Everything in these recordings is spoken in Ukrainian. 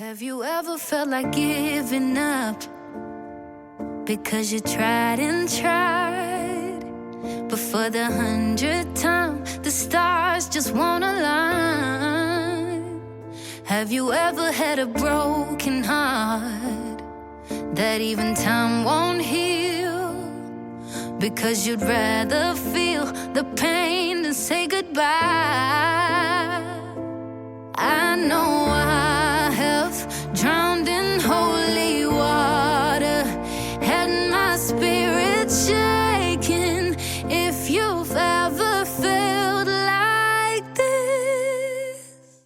Have you ever felt like giving up? Because you tried and tried. But for the hundredth time, the stars just won't align. Have you ever had a broken heart that even time won't heal? Because you'd rather feel the pain than say goodbye. I know I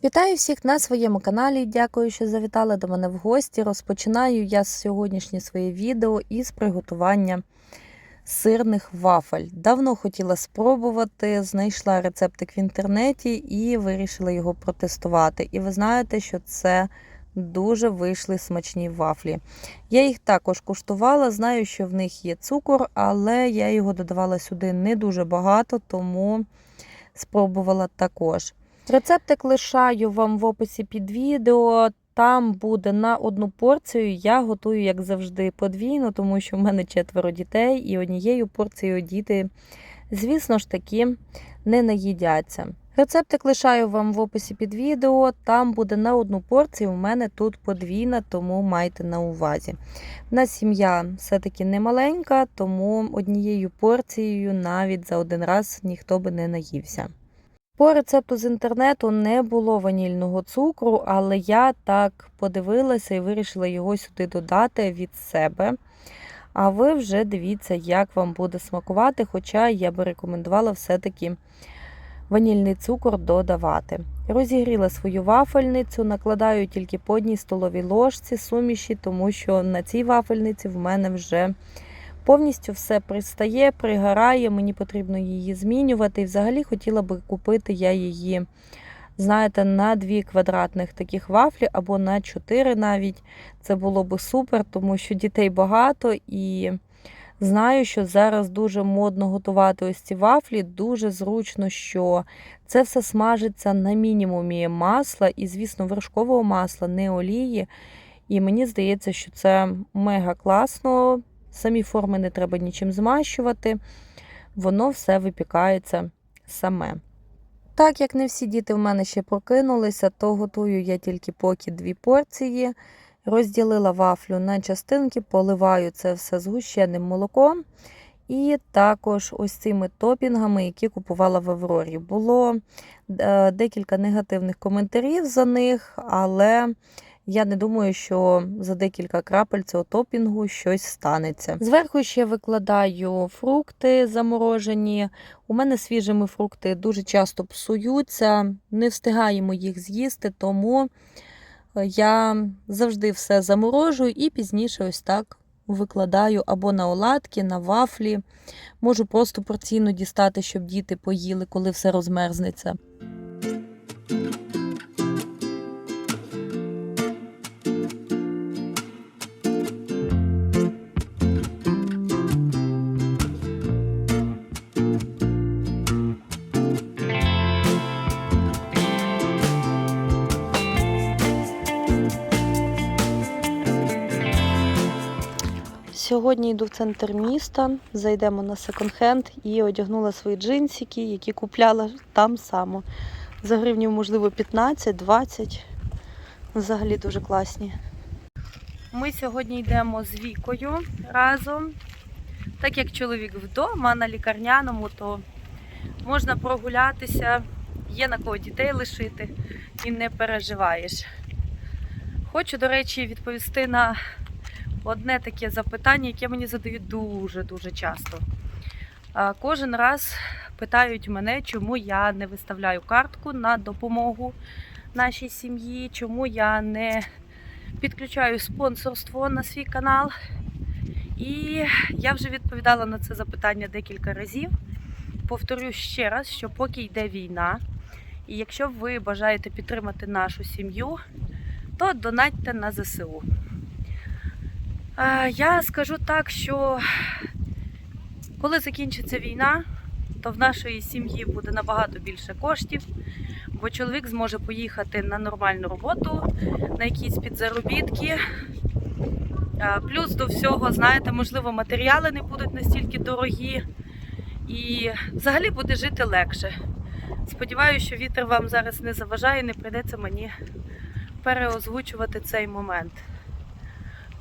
Вітаю всіх на своєму каналі. Дякую, що завітали до мене в гості. Розпочинаю я сьогоднішнє своє відео із приготування сирних вафель. Давно хотіла спробувати, знайшла рецептик в інтернеті і вирішила його протестувати. І ви знаєте, що це дуже вийшли смачні вафлі. Я їх також куштувала, знаю, що в них є цукор, але я його додавала сюди не дуже багато, тому спробувала також. Рецептик лишаю вам в описі під відео. Там буде на одну порцію. Я готую, як завжди, подвійно, тому що в мене четверо дітей, і однією порцією діти, звісно ж таки, не наїдяться. Рецептик лишаю вам в описі під відео. Там буде на одну порцію. У мене тут подвійна, тому майте на увазі. У нас сім'я все-таки не маленька, тому однією порцією навіть за один раз ніхто би не наївся. По рецепту з інтернету не було ванільного цукру, але я так подивилася і вирішила його сюди додати від себе. А ви вже дивіться, як вам буде смакувати, хоча я би рекомендувала все-таки ванільний цукор додавати. Розігріла свою вафельницю, накладаю тільки по одній столовій ложці суміші, тому що на цій вафельниці в мене вже повністю все пристає, пригорає, мені потрібно її змінювати. І взагалі хотіла би купити я її, знаєте, на дві квадратних таких вафлі або на чотири навіть. Це було би супер, тому що дітей багато і. Знаю, що зараз дуже модно готувати ось ці вафлі. Дуже зручно, що це все смажиться на мінімумі масла і, звісно, вершкового масла, не олії. І мені здається, що це мега класно. Самі форми не треба нічим змащувати, воно все випікається саме. Так як не всі діти в мене ще прокинулися, то готую я тільки поки дві порції. Розділила вафлю на частинки, поливаю це все згущеним молоком. І також ось цими топінгами, які купувала в Аврорі. Було е, декілька негативних коментарів за них, але я не думаю, що за декілька крапель цього топінгу щось станеться. Зверху ще викладаю фрукти заморожені. У мене свіжими фрукти дуже часто псуються, не встигаємо їх з'їсти, тому я завжди все заморожую і пізніше ось так викладаю або на оладки, на вафлі. Можу просто порційно дістати, щоб діти поїли, коли все розмерзнеться. Сьогодні йду в центр міста, зайдемо на секонд-хенд і одягнула свої джинсики, які купляла там само. За гривнів, можливо, 15-20. Взагалі дуже класні. Ми сьогодні йдемо з Вікою разом. Так як чоловік вдома на лікарняному, то можна прогулятися, є на кого дітей лишити і не переживаєш. Хочу, до речі, відповісти на одне таке запитання, яке мені задають дуже-дуже часто. Кожен раз питають мене, чому я не виставляю картку на допомогу нашій сім'ї, чому я не підключаю спонсорство на свій канал. І я вже відповідала на це запитання декілька разів. Повторю ще раз, що поки йде війна, і якщо ви бажаєте підтримати нашу сім'ю, то донатьте на ЗСУ. Я скажу так, що коли закінчиться війна, то в нашої сім'ї буде набагато більше коштів. бо чоловік зможе поїхати на нормальну роботу, на якісь підзаробітки. Плюс до всього, знаєте, можливо, матеріали не будуть настільки дорогі. І взагалі буде жити легше. Сподіваюся, що вітер вам зараз не заважає, не прийдеться мені переозвучувати цей момент.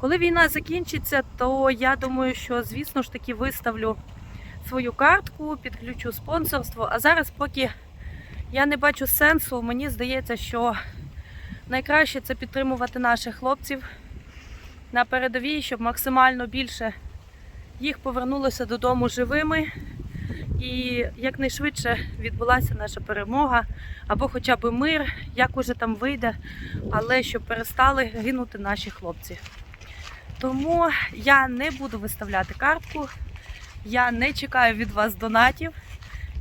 Коли війна закінчиться, то я думаю, що, звісно ж таки, виставлю свою картку, підключу спонсорство. А зараз, поки я не бачу сенсу, мені здається, що найкраще це підтримувати наших хлопців на передовій, щоб максимально більше їх повернулося додому живими. І якнайшвидше відбулася наша перемога, або хоча б мир, як уже там вийде, але щоб перестали гинути наші хлопці. Тому я не буду виставляти картку, я не чекаю від вас донатів.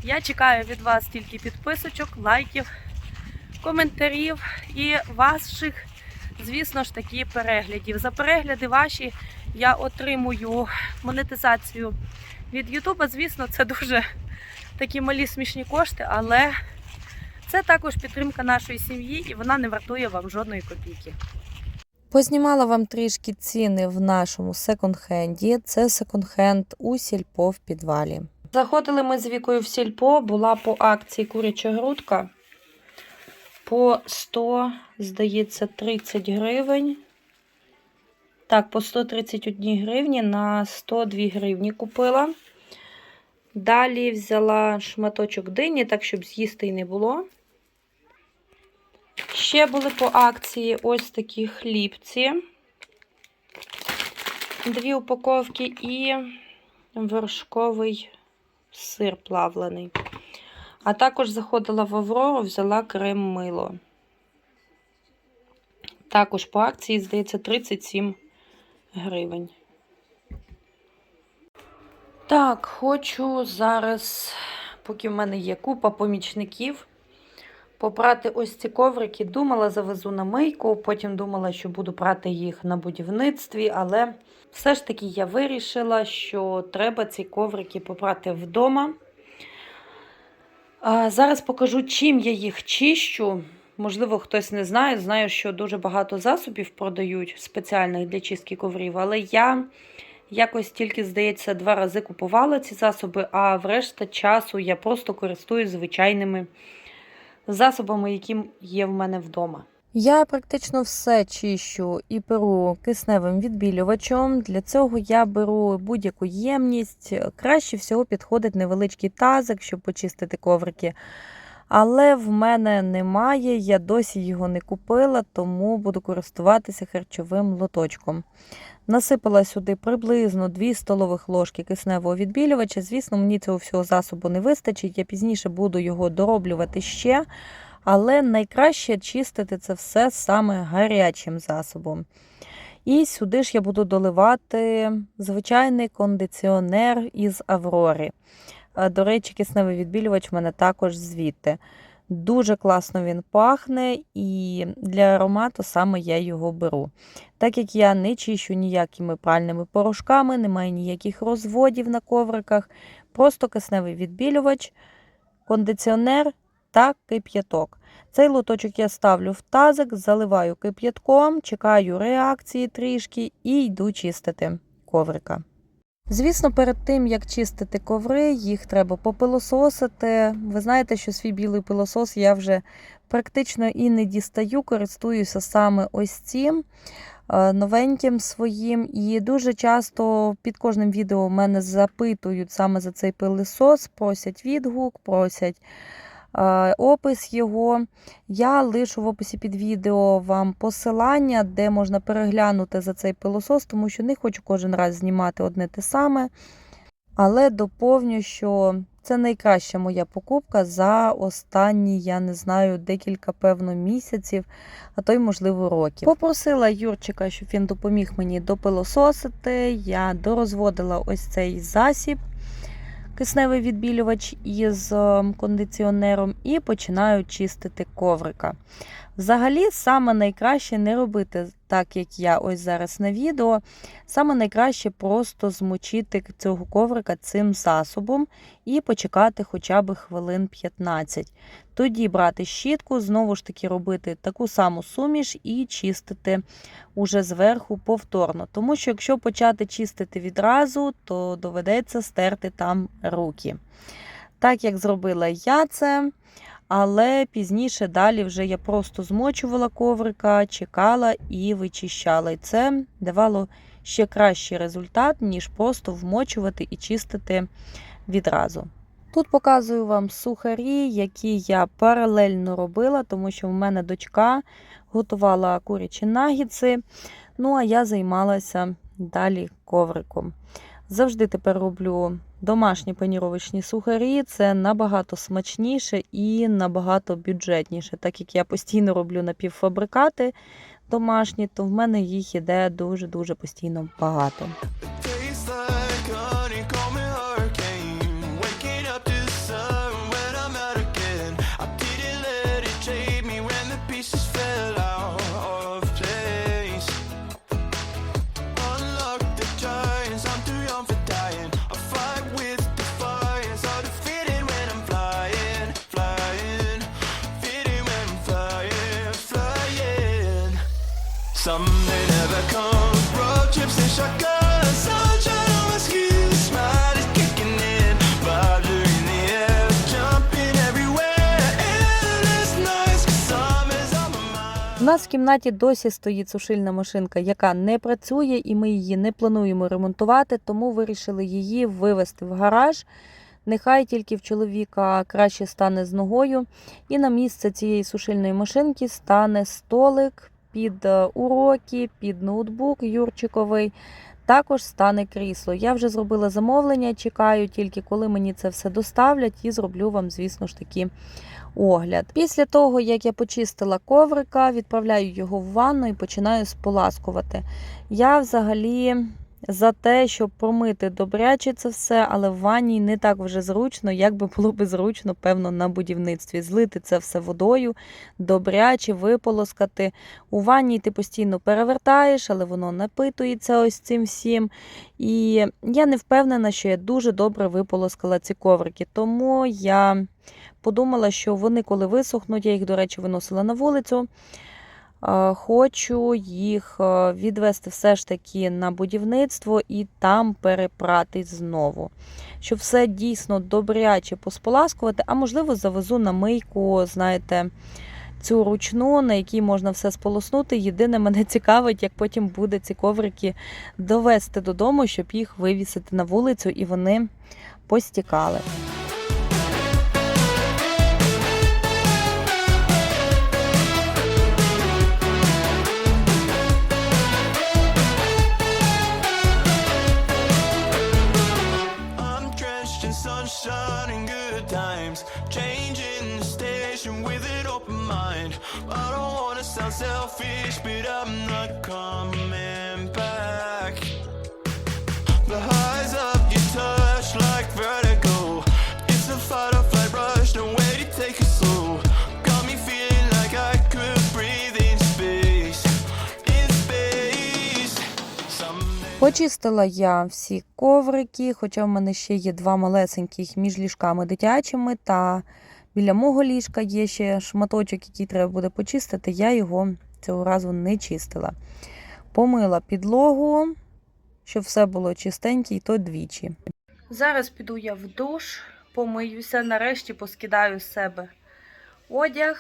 Я чекаю від вас тільки підписочок, лайків, коментарів і ваших, звісно ж таки, переглядів. За перегляди ваші я отримую монетизацію від Ютуба. Звісно, це дуже такі малі смішні кошти, але це також підтримка нашої сім'ї і вона не вартує вам жодної копійки. Познімала вам трішки ціни в нашому секонд-хенді. Це секонд-хенд у сільпо в підвалі. Заходили ми з вікою в сільпо, була по акції куряча грудка по 100, здається, 30 гривень. Так, по 131 гривні на 102 гривні купила. Далі взяла шматочок дині, так, щоб з'їсти і не було. Ще були по акції ось такі хлібці. Дві упаковки і вершковий сир плавлений. А також заходила в Аврору, взяла крем мило. Також по акції, здається, 37 гривень. Так, хочу зараз, поки в мене є купа помічників, попрати ось ці коврики. Думала, завезу на мийку, потім думала, що буду прати їх на будівництві, але все ж таки я вирішила, що треба ці коврики попрати вдома. Зараз покажу, чим я їх чищу. Можливо, хтось не знає. Знаю, що дуже багато засобів продають спеціальних для чистки коврів, але я якось тільки, здається, два рази купувала ці засоби, а врешта часу я просто користуюсь звичайними засобами, які є в мене вдома. Я практично все чищу і беру кисневим відбілювачем. Для цього я беру будь-яку ємність. Краще всього підходить невеличкий тазик, щоб почистити коврики. Але в мене немає, я досі його не купила, тому буду користуватися харчовим лоточком. Насипала сюди приблизно 2 столових ложки кисневого відбілювача. Звісно, мені цього всього засобу не вистачить. Я пізніше буду його дороблювати ще. Але найкраще чистити це все саме гарячим засобом. І сюди ж я буду доливати звичайний кондиціонер із Аврори. Е, До речі, кисневий відбілювач в мене також звідти. Дуже класно він пахне, і для аромату саме я його беру. Так як я не чищу ніякими пральними порошками, немає ніяких розводів на ковриках, просто кисневий відбілювач, кондиціонер та кип'яток. Цей лоточок я ставлю в тазик, заливаю кип'ятком, чекаю реакції трішки і йду чистити коврика. Звісно, перед тим, як чистити коври, їх треба попилососити. Ви знаєте, що свій білий пилосос я вже практично і не дістаю, користуюся саме ось цим е, новеньким своїм. І дуже часто під кожним відео мене запитують саме за цей пилосос, просять відгук, просять опис його. Я лишу в описі під відео вам посилання, де можна переглянути за цей пилосос, тому що не хочу кожен раз знімати одне те саме. Але доповню, що це найкраща моя покупка за останні, я не знаю, декілька, певно, місяців, а то й, можливо, років. Попросила Юрчика, щоб він допоміг мені допилососити. Я дорозводила ось цей засіб, кисневий відбілювач із е, кондиціонером, і починаю чистити коврика. Взагалі, саме найкраще не робити так як я ось зараз на відео, саме найкраще просто змочити цього коврика цим засобом і почекати хоча б хвилин 15. Тоді брати щітку, знову ж таки робити таку саму суміш і чистити уже зверху повторно. Тому що якщо почати чистити відразу, то доведеться стерти там руки. Так як зробила я це, але пізніше далі вже я просто змочувала коврика, чекала і вичищала. І це давало ще кращий результат, ніж просто вмочувати і чистити відразу. Тут показую вам сухарі, які я паралельно робила, тому що в мене дочка готувала курячі нагідси, ну а я займалася далі ковриком. Завжди тепер роблю домашні паніровочні сухарі. Це набагато смачніше і набагато бюджетніше. Так як я постійно роблю напівфабрикати домашні, то в мене їх іде дуже-дуже постійно багато. Нас в кімнаті досі стоїть сушильна машинка, яка не працює, і ми її не плануємо ремонтувати, тому вирішили її вивезти в гараж. Нехай тільки в чоловіка краще стане з ногою. І на місце цієї сушильної машинки стане столик під е, уроки, під ноутбук Юрчиковий. Також стане крісло. Я вже зробила замовлення, чекаю тільки коли мені це все доставлять, і зроблю вам, звісно ж таки, огляд. Після того, як я почистила коврика, відправляю його в ванну і починаю споласкувати. Я взагалі за те, щоб промити добряче це все, але в ванні не так вже зручно, як би було би зручно, певно, на будівництві. Злити це все водою, добряче, виполоскати. У ванні ти постійно перевертаєш, але воно напитується ось цим всім. І я не впевнена, що я дуже добре виполоскала ці коврики. Тому я подумала, що вони, коли висохнуть, я їх, до речі, виносила на вулицю. Е, Хочу їх е, відвести все ж таки на будівництво і там перепрати знову. Щоб все дійсно добряче посполаскувати, а можливо, завезу на мийку, знаєте, цю ручну, на якій можна все сполоснути. Єдине, мене цікавить, як потім буде ці коврики довести додому, щоб їх вивісити на вулицю і вони постікали. Sound selfish, but I'm not coming back. The highs of your touch like vertigo. It's a fight or flight rush, no way to take it slow. Got me feeling like I could breathe in space. In space. Почистила я всі коврики, хоча в мене ще є два малесеньких між ліжками дитячими, та біля мого ліжка є ще шматочок, який треба буде почистити. Я його цього разу не чистила. Помила підлогу, щоб все було чистеньке, і то двічі. Зараз піду я в душ, помиюся, нарешті поскидаю з себе одяг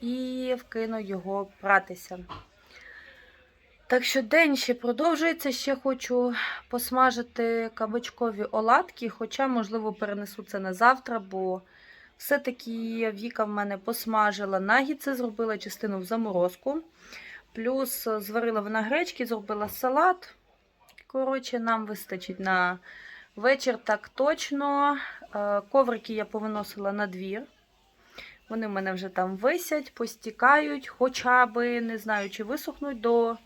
і вкину його пратися. Так що день ще продовжується. Ще хочу посмажити кабачкові оладки, хоча, можливо, перенесу це на завтра, бо все-таки Віка в мене посмажила нагідці, зробила частину в заморозку. Плюс зварила вона гречки, зробила салат. Коротше, нам вистачить на вечір так точно. Е, Коврики я повиносила на двір. Вони в мене вже там висять, постікають, хоча би не знаю, чи висохнуть до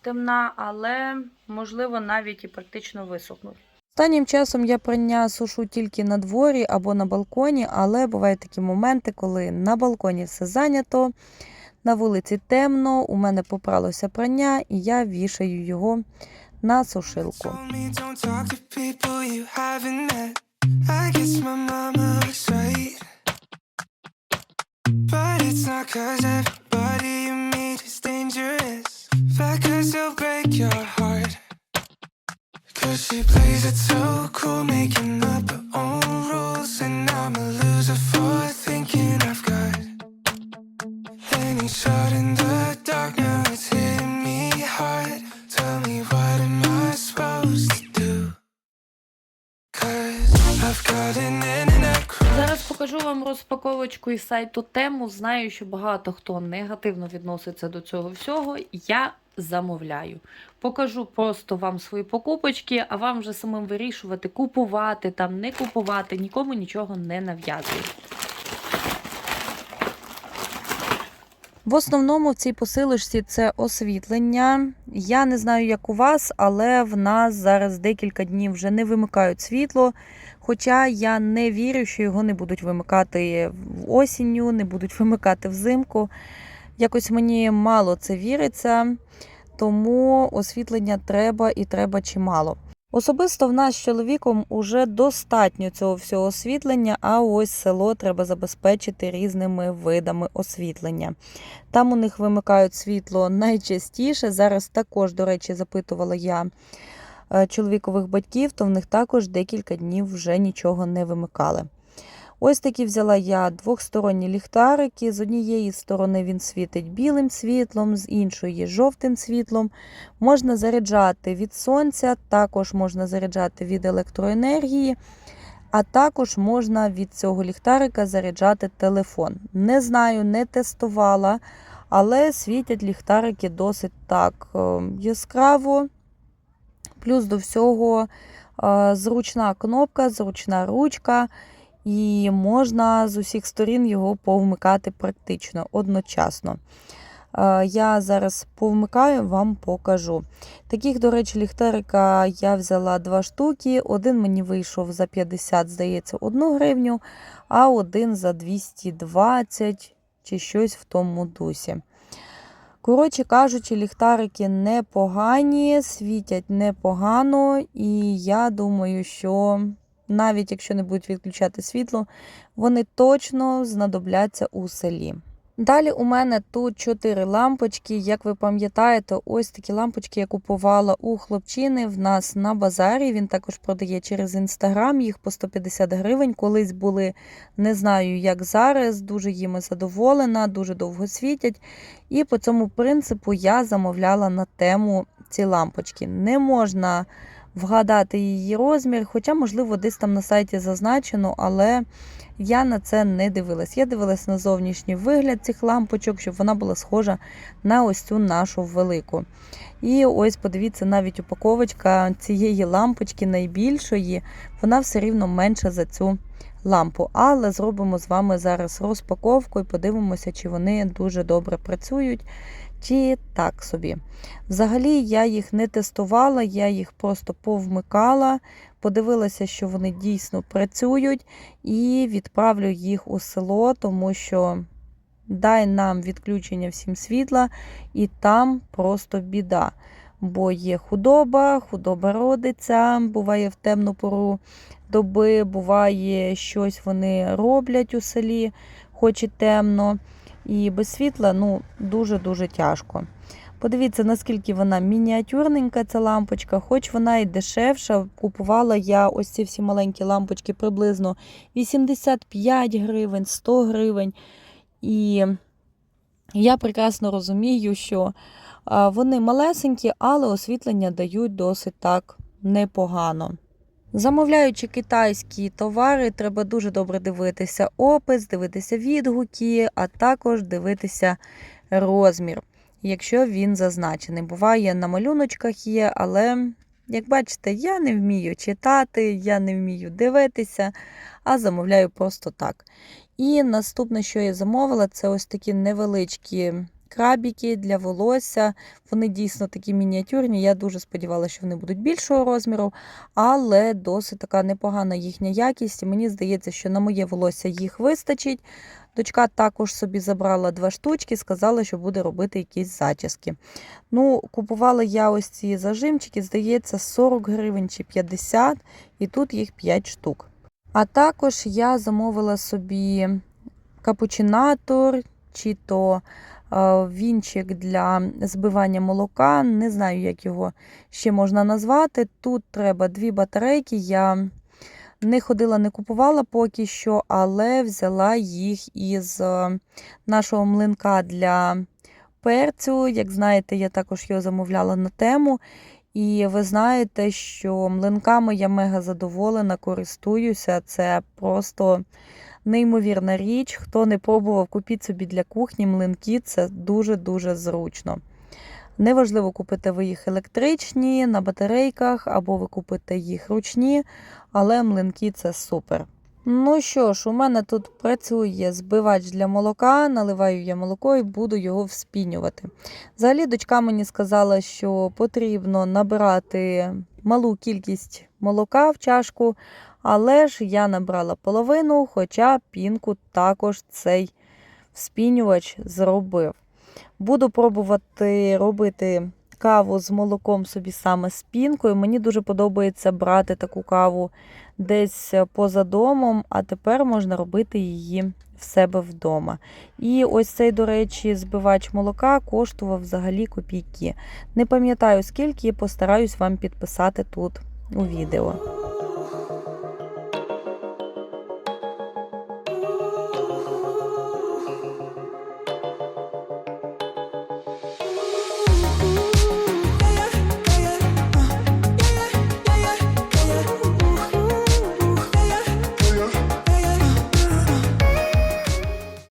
темна, але можливо навіть і практично висохнуть. Останнім часом я прання сушу тільки на дворі або на балконі, але бувають такі моменти, коли на балконі все зайнято. На вулиці темно, у мене попралося прання, і я вішаю його на сушилку. Told me don't talk to she plays it so cool, making up розпаковочку із сайту тему. Знаю, що багато хто негативно відноситься до цього всього. Я замовляю. Покажу просто вам свої покупочки, а вам вже самим вирішувати, купувати там, не купувати, нікому нічого не нав'язую. В основному в цій посилочці це освітлення. Я не знаю, як у вас, але в нас зараз декілька днів вже не вимикають світло. Хоча я не вірю, що його не будуть вимикати осінню, не будуть вимикати взимку. Якось мені мало це віриться, тому освітлення треба і треба чимало. Особисто в нас з чоловіком уже достатньо цього всього освітлення, а ось село треба забезпечити різними видами освітлення. Там у них вимикають світло найчастіше. Зараз також, до речі, запитувала я чоловікових батьків, то в них також декілька днів вже нічого не вимикали. Ось такі взяла я двохсторонні ліхтарики. З однієї сторони він світить білим світлом, з іншої жовтим світлом. Можна заряджати від сонця, також можна заряджати від електроенергії, а також можна від цього ліхтарика заряджати телефон. Не знаю, не тестувала, але світять ліхтарики досить так е, яскраво. Плюс до всього е, зручна кнопка, зручна ручка, і можна з усіх сторін його повмикати практично одночасно. Е, Я зараз повмикаю, вам покажу. Таких, до речі, ліхтарика я взяла два штуки. Один мені вийшов за 50, здається, 1 гривню, а один за 220 чи щось в тому дусі. Коротше кажучи, ліхтарики непогані, світять непогано, і я думаю, що навіть якщо не будуть відключати світло, вони точно знадобляться у селі. Далі у мене тут чотири лампочки. Як ви пам'ятаєте, ось такі лампочки я купувала у хлопчини в нас на базарі. Він також продає через інстаграм їх по 150 гривень. Колись були, не знаю, як зараз. Дуже їми задоволена, дуже довго світять. І по цьому принципу я замовляла на тему ці лампочки. Не можна вгадати її розмір, хоча, можливо, десь там на сайті зазначено, але я на це не дивилась. Я дивилась на зовнішній вигляд цих лампочок, щоб вона була схожа на ось цю нашу велику. І ось подивіться, навіть упаковочка цієї лампочки найбільшої, вона все рівно менша за цю лампу. Але зробимо з вами зараз розпаковку і подивимося, чи вони дуже добре працюють, чи так собі. Взагалі я їх не тестувала, я їх просто повмикала, подивилася, що вони дійсно працюють, і відправлю їх у село, тому що дай нам відключення всім світла, і там просто біда. Бо є худоба, худоба родиться, буває в темну пору доби, буває щось вони роблять у селі, хоч і темно. І без світла ну, дуже-дуже тяжко. Подивіться, наскільки вона мініатюрненька, ця лампочка, хоч вона і дешевша. Купувала я ось ці всі маленькі лампочки приблизно 85 гривень, 100 гривень. І я прекрасно розумію, що вони малесенькі, але освітлення дають досить так непогано. Замовляючи китайські товари, треба дуже добре дивитися опис, дивитися відгуки, а також дивитися розмір, якщо він зазначений. Буває, на малюночках є, але, як бачите, я не вмію читати, я не вмію дивитися, а замовляю просто так. І наступне, що я замовила, це ось такі невеличкі крабіки для волосся. Вони дійсно такі мініатюрні. Я дуже сподівалася, що вони будуть більшого розміру, але досить така непогана їхня якість. Мені здається, що на моє волосся їх вистачить. Дочка також собі забрала два штучки, сказала, що буде робити якісь зачіски. Ну, купувала я ось ці зажимчики, здається, 40 гривень чи 50, і тут їх 5 штук. А також я замовила собі капучинатор чи то вінчик для збивання молока. Не знаю, як його ще можна назвати. Тут треба дві батарейки. Я не ходила, не купувала поки що, але взяла їх із е, нашого млинка для перцю. Як знаєте, я також його замовляла на тему. І ви знаєте, що млинками я мега задоволена, користуюся. Це просто неймовірна річ. Хто не пробував, купіть собі для кухні млинки, це дуже-дуже зручно. Неважливо, купите ви їх електричні на батарейках, або ви купите їх ручні, але млинки це супер. Ну що ж, у мене тут працює збивач для молока, наливаю я молоко і буду його вспінювати. Взагалі, дочка мені сказала, що потрібно набирати малу кількість молока в чашку, але ж я набрала половину, хоча пінку також цей вспінювач зробив. Буду пробувати робити каву з молоком собі саме з пінкою. Мені дуже подобається брати таку каву десь поза домом, а тепер можна робити її в себе вдома. І ось цей, до речі, збивач молока коштував взагалі копійки. Не пам'ятаю скільки, постараюсь вам підписати тут у відео.